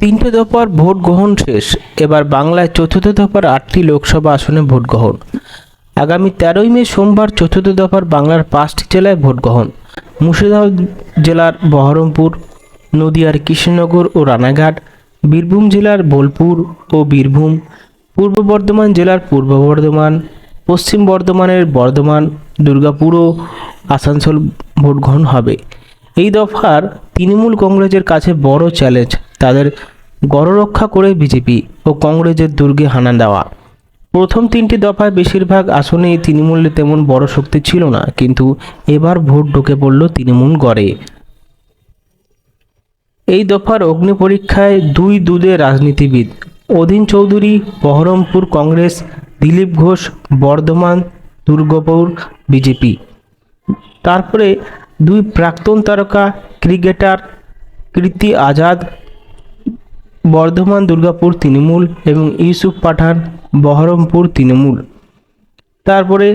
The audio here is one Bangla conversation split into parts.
তিনটে দফার ভোট গ্রহণ শেষ। এবার বাংলায় চতুর্থ দফার আটটি লোকসভা আসনে ভোট গ্রহণ। আগামী তেরোই মে সোমবার চতুর্থ দফার বাংলার পাঁচটি জেলায় ভোট গ্রহণ। মুর্শিদাবাদ জেলার বহরমপুর, নদিয়ার কৃষ্ণনগর ও রানাঘাট, বীরভূম জেলার বোলপুর ও বীরভূম, পূর্ব বর্ধমান জেলার পূর্ব বর্ধমান, পশ্চিম বর্ধমানের বর্ধমান, দুর্গাপুর ও আসানসোল ভোট গ্রহণ হবে। এই দফার তৃণমূল কংগ্রেসের কাছে বড় চ্যালেঞ্জ। তাদের গড়রক্ষা করে বিজেপি ও কংগ্রেসের দুর্গে হানা দেওয়া। প্রথম তিনটি দফায় বেশিরভাগ আসনেই তৃণমূলে তেমন বড় শক্তি ছিল না, কিন্তু এবার ভোট ঢুকে পড়ল তৃণমূল গড়ে। এই দফার অগ্নি পরীক্ষায় দুই দুদে রাজনীতিবিদ, অধীন চৌধুরী, বহরমপুর কংগ্রেস, দিলীপ ঘোষ, বর্ধমান, দুর্গপুর, বিজেপি। তারপরে দুই প্রাক্তন তারকা, ক্রিকেটার কীর্তি আজাদ বর্ধমান, দুর্গাপুর, তৃণমূল এবং ইউসুফ পাঠান, বহরমপুর, তৃণমূল। তারপরে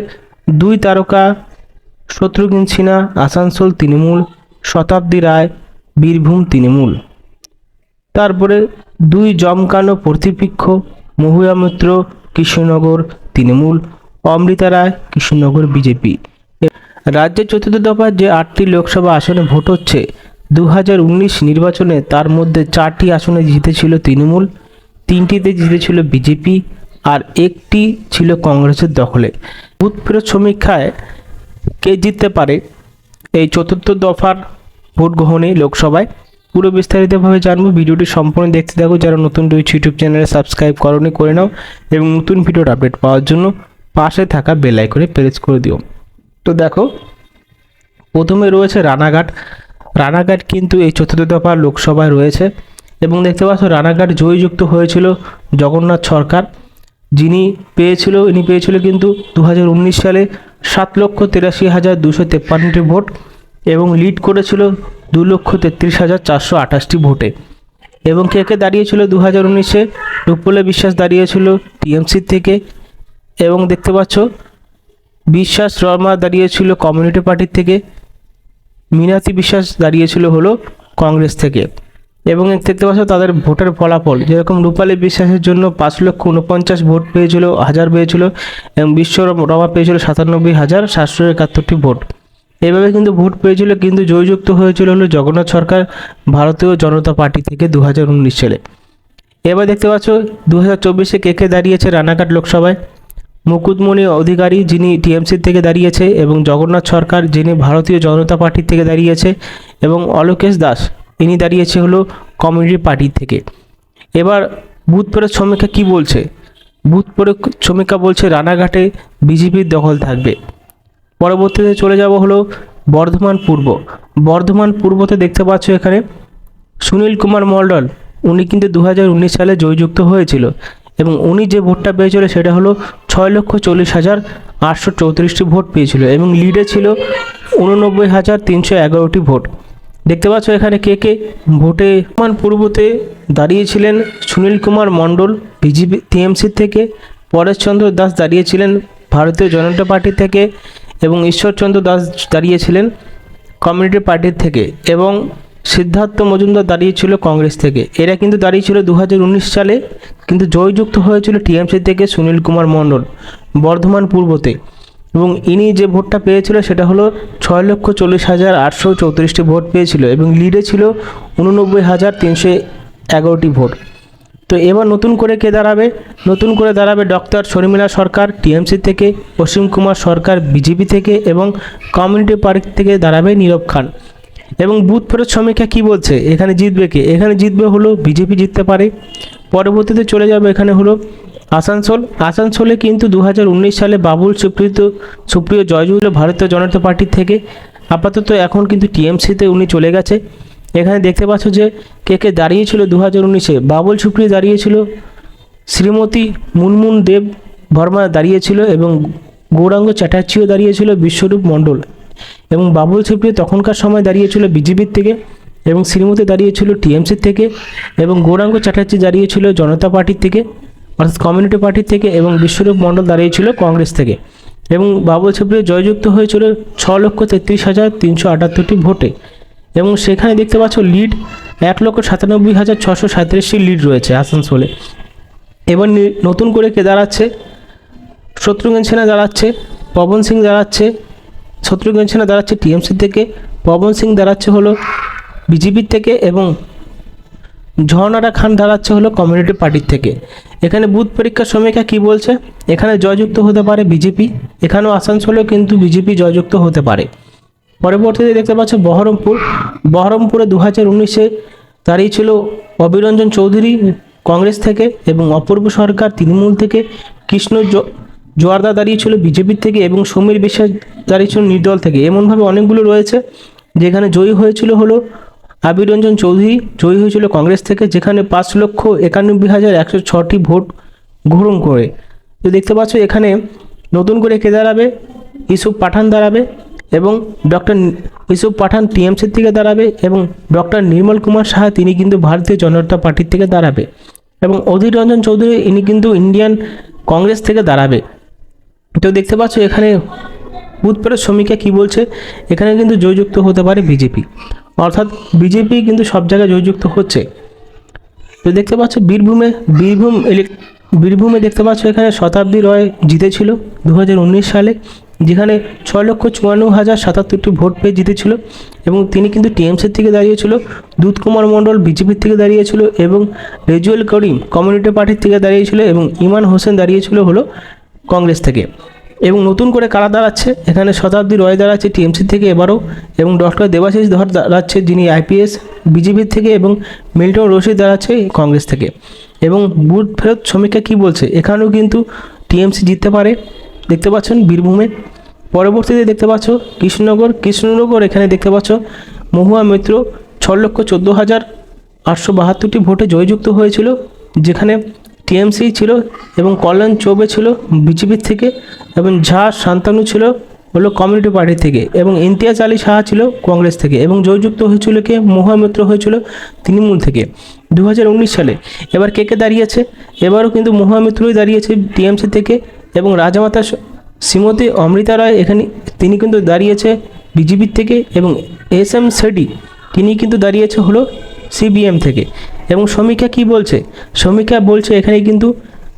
দুই তারকা শত্রুঘ্ন সিনহা, আসানসোল, তৃণমূল, শতাব্দী রায়, বীরভূম, তৃণমূল। তারপরে দুই জমকানো প্রতিপক্ষ মহুয়া মিত্র, কৃষ্ণনগর, তৃণমূল, অমৃতা রায়, কৃষ্ণনগর, বিজেপি। রাজ্যের চতুর্থ দফায় যে আটটি লোকসভা আসনে ভোট হচ্ছে দু হাজার উনিশ নির্বাচনে তার মধ্যে চারটি আসনে জিতেছিল তৃণমূল, তিনটিতে জিতেছিল বিজেপি আর একটি ছিল কংগ্রেসের দখলে। বুথ ফেরত সমীক্ষায় কে জিততে পারে এই চতুর্থ দফার ভোট গ্রহণে লোকসভায়? পুরো বিস্তারিতভাবে জানব। ভিডিওটি সম্পূর্ণ দেখতে থাকো। যারা নতুন রয়েছে ইউটিউব চ্যানেলে সাবস্ক্রাইব করনি, করে নাও এবং নতুন ভিডিওর আপডেট পাওয়ার জন্য পাশে থাকা বেল আইকনে প্রেস করে দিও। তো দেখো, প্রথমে রয়েছে রানাঘাট। রানাঘাট কিন্তু এই চতুর্থ দফা লোকসভায় রয়েছে এবং দেখতে পাচ্ছ রানাঘাট জয়যুক্ত হয়েছিল জগন্নাথ সরকার। যিনি পেয়েছিল, ইনি পেয়েছিল কিন্তু দু হাজার উনিশ সালে সাত লক্ষ তিরাশি হাজার দুশো তেপ্পান্নটি ভোট এবং লিড করেছিল দু লক্ষ তেত্রিশ হাজার চারশো আঠাশটি ভোটে। এবং কে কে দাঁড়িয়েছিল দু হাজার উনিশে? রূপলে বিশ্বাস দাঁড়িয়েছিল টিএমসির থেকে। এবং দেখতে পাচ্ছ, বিশ্বাস শর্মা দাঁড়িয়েছিল কমিউনিটি পার্টির থেকে। মিনাতি বিশ্বাস দাঁড়িয়েছিল হলো কংগ্রেস থেকে। এবং দেখতে পাচ্ছ তাদের ভোটের ফলাফল, যেরকম রূপালী বিশ্বাসের জন্য পাঁচ লক্ষ উনপঞ্চাশ ভোট পেয়েছিল, হাজার পেয়েছিল, এবং বিশ্ব রমা পেয়েছিল সাতানব্বই হাজার সাতশো একাত্তরটি ভোট। এভাবে কিন্তু ভোট পেয়েছিল, কিন্তু জয়যুক্ত হয়েছিল হলো জগন্নাথ সরকার, ভারতীয় জনতা পার্টি থেকে দু হাজার উনিশ সালে। এবার দেখতে পাচ্ছ দু হাজার চব্বিশে কে কে দাঁড়িয়েছে রানাঘাট লোকসভায়? মুকুটমণি অধিকারী যিনি টিএমসির থেকে দাঁড়িয়েছে এবং জগন্নাথ সরকার যিনি ভারতীয় জনতা পার্টির থেকে দাঁড়িয়েছে এবং অলোকেশ দাস, ইনি দাঁড়িয়েছে হলো কমিউনিটি পার্টির থেকে। এবার বুথ সমীক্ষা কী বলছে? বুথ সমীক্ষা বলছে রানাঘাটে বিজেপির দখল থাকবে। পরবর্তীতে চলে যাব হলো বর্ধমান পূর্ব। বর্ধমান পূর্বতে দেখতে পাচ্ছ এখানে সুনীল কুমার মণ্ডল উনি কিন্তু দু হাজার উনিশ সালে জয়যুক্ত হয়েছিল। এবং উনি যে ভোটটা পেয়েছিল সেটা হলো ছয় লক্ষ চল্লিশ হাজার আটশো চৌত্রিশটি ভোট পেয়েছিল এবং লিডে ছিল উননব্বই হাজার তিনশো এগারোটি ভোট। দেখতে পাচ্ছ এখানে কে কে ভোটে মান পূর্বতে দাঁড়িয়েছিলেন সুনীল কুমার মণ্ডল, বিজেপি, টিএমসি থেকে পরেশচন্দ্র দাস দাঁড়িয়েছিলেন ভারতীয় জনতা পার্টি থেকে এবং ঈশ্বরচন্দ্র দাস দাঁড়িয়েছিলেন কমিউনিটি পার্টির থেকে এবং সিদ্ধার্থ মজুমদার দাঁড়িয়েছিল কংগ্রেস থেকে। এরা কিন্তু দাঁড়িয়েছিল দু হাজার উনিশ সালে, কিন্তু জয়যুক্ত হয়েছিল টিএমসি থেকে সুনীল কুমার মণ্ডল, বর্ধমান পূর্বতে। এবং ইনি যে ভোটটা পেয়েছিল সেটা হলো ছয় লক্ষ চল্লিশ হাজার আটশো চৌত্রিশটি ভোট পেয়েছিল এবং লিডে ছিল উননব্বই হাজার তিনশো এগারোটি ভোট। তো এবার নতুন করে কে দাঁড়াবে? নতুন করে দাঁড়াবে ডক্টর শর্মিলা সরকার, টিএমসি থেকে, অসীম কুমার সরকার, বিজেপি থেকে এবং কমিউনিটি পার্টি থেকে দাঁড়াবে নীরব খান। এবং বুথ ফেরত সমীক্ষা কী বলছে? এখানে জিতবে কে? এখানে জিতবে হলো বিজেপি জিততে পারে। পরবর্তীতে চলে যাবে এখানে হলো আসানসোল। আসানসোলে কিন্তু দু হাজার উনিশ সালে বাবুল সুপ্রিয় সুপ্রিয় জয়জুল ভারতীয় জনতা পার্টির থেকে আপাতত এখন কিন্তু টিএমসিতে উনি চলে গেছে। এখানে দেখতে পাচ্ছ যে কে কে দাঁড়িয়েছিল দু হাজার উনিশে? বাবুল সুপ্রিয় দাঁড়িয়েছিল, শ্রীমতী মুনমুন দেব বর্মা দাঁড়িয়েছিল এবং গৌরাঙ্গ চ্যাটার্জিও দাঁড়িয়েছিল বিশ্বরূপ মণ্ডল। এবং বাবুল সুপ্রিয় তখনকার সময় দাঁড়িয়েছিল বিজেপির থেকে এবং শ্রীমতী দাঁড়িয়েছিল টিএমসির থেকে এবং গৌরাঙ্গ চ্যাটার্জি দাঁড়িয়েছিল জনতা পার্টির থেকে, অর্থাৎ কমিউনিটি পার্টির থেকে এবং বিশ্বরূপ মণ্ডল দাঁড়িয়েছিল কংগ্রেস থেকে। এবং বাবুল সুপ্রিয় জয়যুক্ত হয়েছিল ছ লক্ষ তেত্রিশ হাজার তিনশো আটাত্তরটি ভোটে। এবং সেখানে দেখতে পাচ্ছ লিড এক লক্ষ সাতানব্বই হাজার ছশো সাঁত্রিশটি লিড রয়েছে আসানসোলে। এবার নতুন করে কে দাঁড়াচ্ছে? শত্রুঘ্ন সিনহা দাঁড়াচ্ছে, পবন সিং দাঁড়াচ্ছে শত্রুঘ্ন সিনহা দাঁড়াচ্ছে টিএমসি থেকে, পবন সিং দাঁড়াচ্ছে হলো বিজেপির থেকে এবং ঝর্ণারা খান দাঁড়াচ্ছে হলো কমিউনিটি পার্টির থেকে। এখানে বুথ পরীক্ষার সমীক্ষা কি বলছে? এখানে জয়যুক্ত হতে পারে বিজেপি, এখানেও আসানসোলেও কিন্তু বিজেপি জয়যুক্ত হতে পারে। পরবর্তীতে দেখতে পাচ্ছ বহরমপুর, বহরমপুরে দু হাজার উনিশে দাঁড়িয়েছিল অবিরঞ্জন চৌধুরী কংগ্রেস থেকে এবং অপূর্ব সরকার তৃণমূল থেকে কৃষ্ণ জোয়ারদা দাঁড়িয়েছিল বিজেপির থেকে এবং সমীর বিশ্বাস দাঁড়িয়েছিল নির্দল থেকে। এমনভাবে অনেকগুলো রয়েছে, যেখানে জয়ী হয়েছিল হলো আবির রঞ্জন চৌধুরী, জয়ী হয়েছিল কংগ্রেস থেকে, যেখানে পাঁচ লক্ষ একানব্বই হাজার একশো ছটি ভোট গ্রহণ করে। তো দেখতে পাচ্ছ, এখানে নতুন করে কে দাঁড়াবে? ইসুফ পাঠান দাঁড়াবে এবং ডক্টর ইসুফ পাঠান টিএমসির থেকে দাঁড়াবে এবং ডক্টর নির্মল কুমার সাহা, তিনি কিন্তু ভারতীয় জনতা পার্টির থেকে দাঁড়াবে। এবং অধীর রঞ্জন চৌধুরী, ইনি কিন্তু ইন্ডিয়ান কংগ্রেস থেকে দাঁড়াবে। তো দেখতে পাচ্ছ এখানে বুথ পরের শ্রমিকা কী বলছে? এখানে কিন্তু জয়যুক্ত হতে পারে বিজেপি। অর্থাৎ বিজেপি কিন্তু সব জায়গায় জয়যুক্ত হচ্ছে। তো দেখতে পাচ্ছ বীরভূমে, বীরভূম বীরভূমে দেখতে পাচ্ছ এখানে শতাব্দী রয় জিতেছিল দু হাজার উনিশ সালে, যেখানে ছ লক্ষ চুয়ান্ন হাজার সাতাত্তরটি ভোট পেয়ে জিতেছিল এবং তিনি কিন্তু টিএমসির থেকে দাঁড়িয়েছিল দুধ মণ্ডল বিজেপির থেকে দাঁড়িয়েছিল এবং রেজুয়াল করিম কমিউনিটি পার্টির থেকে দাঁড়িয়েছিল এবং ইমান হোসেন দাঁড়িয়েছিল হলো কংগ্রেস থেকে। এবং নতুন করে কারা দাঁড়াচ্ছে? এখানে শতাব্দী রয় দাঁড়াচ্ছে টিএমসি থেকে এবারও, এবং ডক্টর দেবাশিস ধর দাঁড়াচ্ছে যিনি আইপিএস বিজেপির থেকে, এবং মিল্টন রশিদ দাঁড়াচ্ছে কংগ্রেস থেকে। এবং বুথ ফেরত সমীক্ষা কী বলছে? এখানেও কিন্তু টিএমসি জিততে পারে। দেখতে পাচ্ছেন বীরভূমে। পরবর্তীতে দেখতে পাচ্ছ কৃষ্ণনগর। কৃষ্ণনগর এখানে দেখতে পাচ্ছ মহুয়া মিত্র ছ লক্ষ চোদ্দ হাজার আটশো বাহাত্তরটি ভোটে জয়যুক্ত হয়েছিল, যেখানে টিএমসি ছিল এবং কল্যাণ চৌবে ছিল বিজেপির থেকে এবং ঝা শান্তানু ছিল হলো কমিউনিটি পার্টি থেকে এবং ইমতিয়াজ আলী সাহা ছিল কংগ্রেস থেকে এবং জয়যুক্ত হয়েছিল কে? মহামিত্র হয়েছিল তৃণমূল থেকে। দু হাজার উনিশ সালে এবার কে কে দাঁড়িয়েছে? এবারও কিন্তু মহামিত্রই দাঁড়িয়েছে টিএমসি থেকে এবং রাজামাতা শ্রীমতী অমৃতা রায় এখানে তিনি কিন্তু দাঁড়িয়েছে বিজেপির থেকে এবং এস এম সেডি তিনি কিন্তু দাঁড়িয়েছে হলো সিবিএম থেকে। এবং সমীক্ষা কি বলছে? সমীক্ষা বলছে এখানে কিন্তু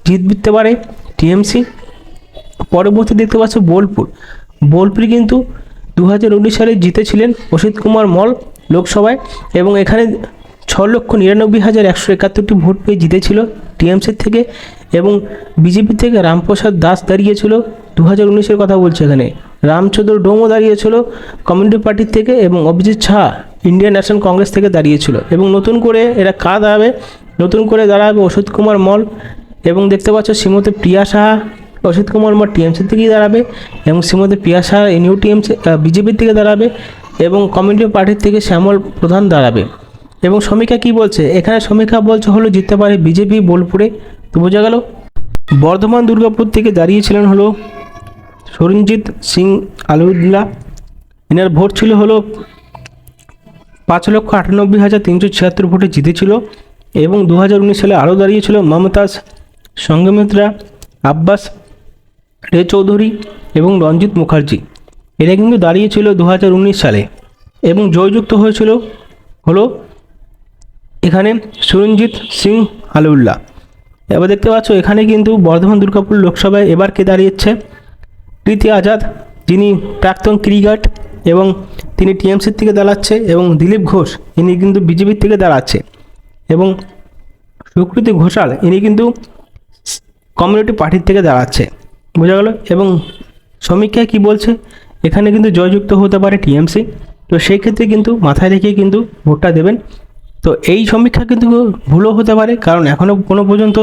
জিততে পারে টিএমসি। পরবর্তী দেখতে পাচ্ছ বোলপুর। বোলপুর কিন্তু দু হাজার উনিশ সালে জিতেছিলেন অসিত কুমার মল লোকসভায় এবং এখানে ছ লক্ষ নিরানব্বই হাজার একশো একাত্তরটি ভোট পেয়ে জিতেছিল টিএমসির থেকে এবং বিজেপি থেকে রামপ্রসাদ দাস দাঁড়িয়েছিল। দু হাজার উনিশের কথা বলছে এখানে। রামচন্দ্র ডোমও দাঁড়িয়েছিল কমিউনিটি পার্টির থেকে এবং Abhijit Shah Indian National Congress থেকে দাঁড়িয়েছিল এবং নতুন করে এরা কারা দাঁড়াবে? নতুন করে দাঁড়াবে অসিত কুমার মল এবং দেখতে পাচ্ছ শ্রীমতী প্রিয়া সাহা, অসিত কুমার মল টিএমসি থেকেই দাঁড়াবে এবং শ্রীমতী প্রিয়া সাহা এনইউ টিএমসি বিজেপির থেকে দাঁড়াবে এবং কমিউনিস্ট পার্টির থেকে শ্যামল প্রধান দাঁড়াবে। এবং সমীক্ষা কি বলছে? এখানে সমীক্ষা বলছে হলো জিততে পারে বিজেপি বোলপুরে। তো বোঝা গেল। বর্ধমান দুর্গাপুর থেকে দাঁড়িয়েছিলেন হলো সরঞ্জিৎ সিং আলুদ্দিল্লা এনার ভোট ছিল হলো পাঁচ লক্ষ আটানব্বই হাজার তিনশো ছিয়াত্তর ভোটে জিতেছিল এবং দু হাজার উনিশ সালে আরও দাঁড়িয়েছিল মমতাজ, সঙ্গমিত্রা, আব্বাস, রে চৌধুরী এবং রঞ্জিত মুখার্জি। এরা কিন্তু দাঁড়িয়েছিল দু হাজার উনিশ সালে এবং জয়যুক্ত হয়েছিল হলো এখানে সুরঞ্জিত সিং আলুল্লাহ এবার দেখতে পাচ্ছ, এখানে কিন্তু বর্ধমান দুর্গাপুর লোকসভায় এবার কে দাঁড়িয়েছে? প্রীতি আজাদ, যিনি প্রাক্তন ক্রিকেট এবং তিনি টিএমসির থেকে দাঁড়াচ্ছে এবং দিলীপ ঘোষ, ইনি কিন্তু বিজেপির থেকে দাঁড়াচ্ছে। এবং সুকৃতি ঘোষাল, ইনি কিন্তু কমিউনিটি পার্টির থেকে দাঁড়াচ্ছে। বোঝা গেল? এবং সমীক্ষায় কি বলছে? এখানে কিন্তু জয়যুক্ত হতে পারে টিএমসি। তো সেই ক্ষেত্রে কিন্তু মাথায় রেখে কিন্তু ভোটটা দেবেন। তো এই সমীক্ষা কিন্তু ভুলও হতে পারে, কারণ এখনও কোনো পর্যন্ত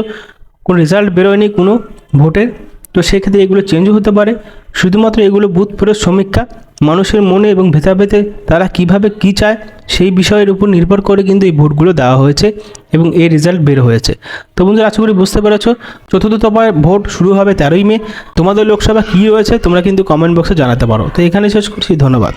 কোনো রেজাল্ট বেরোয়নি কোনো ভোটের তো সেক্ষেত্রে এগুলো চেঞ্জও হতে পারে। শুধুমাত্র এগুলো ফেরত সমীক্ষা? মানুষের মনে এবং ভেতাভেতে তারা কীভাবে কি চায়, সেই বিষয়ের উপর নির্ভর করে কিন্তু এই ভোটগুলো দেওয়া হয়েছে এবং এই রেজাল্ট বের হয়েছে। তো বন্ধুরা, আশা করি বুঝতে পেরেছ। চতুর্থ তোমার ভোট শুরু হবে তেরোই মে। তোমাদের লোকসভা কী হয়েছে তোমরা কিন্তু কমেন্ট বক্সে জানাতে পারো। তো এখানে শেষ করছি। ধন্যবাদ।